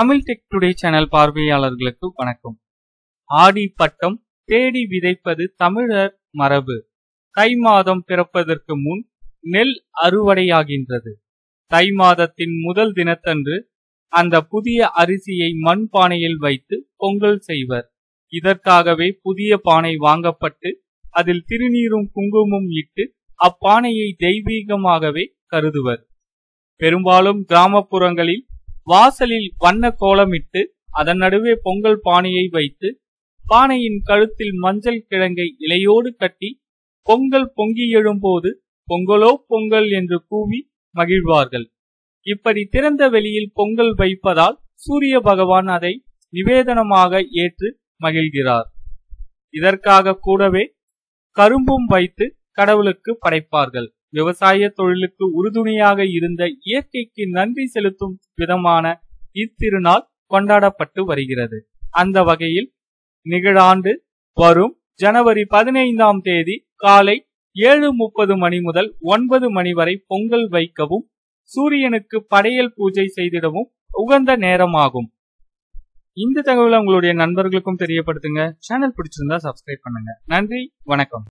Tamil tech today channel பார்வையாளர்களுக்கு வணக்கம். ஆடி பட்டம் தேடி விதைப்பது தமிழர் மரபு. தை மாதம் பிறப்பதற்கு முன் நெல் அறுவடையாகின்றது. தை மாதத்தின் முதல் தினத்தன்று அந்த புதிய அரிசியை மண் பானையில் வைத்து பொங்கல் செய்வர். இதற்காகவே புதிய பானை வாங்கப்பட்டு அதில் திருநீரும் குங்குமம் இட்டு அப்பானையை தெய்வீகமாகவே கருதுவர். பெரும்பாலும் கிராமப்புறங்களில் வாசலில் வண்ண கோலமிட்டு அதன் நடுவே பொங்கல் பானையை வைத்து பானையின் கழுத்தில் மஞ்சள் கிழங்கை இலையோடு கட்டி பொங்கல் பொங்கி எழும்போது பொங்கலோ பொங்கல் என்று கூவி மகிழ்வார்கள். இப்படி திறந்த வெளியில் பொங்கல் வைப்பதால் சூரிய பகவான் அதை நிவேதனமாக ஏற்று மகிழ்கிறார். இதற்காக கூடவே கரும்பும் வைத்து கடவுளுக்கு படைப்பார்கள். விவசாய தொழிலுக்கு உறுதுணையாக இருந்த இயற்கைக்கு நன்றி செலுத்தும் விதமான இத்திருநாள் கொண்டாடப்பட்டு வருகிறது. அந்த வகையில் நிகழாண்டு வரும் ஜனவரி பதினைந்தாம் தேதி காலை ஏழு முப்பது மணி முதல் ஒன்பது மணி வரை பொங்கல் வைக்கவும் சூரியனுக்கு படையல் பூஜை செய்திடவும் உகந்த நேரமாகும். இந்த தகவலை உங்களுடைய நண்பர்களுக்கும் தெரியப்படுத்துங்க. சேனல் பிடிச்சிருந்தா சப்ஸ்கிரைப் பண்ணுங்க. நன்றி வணக்கம்.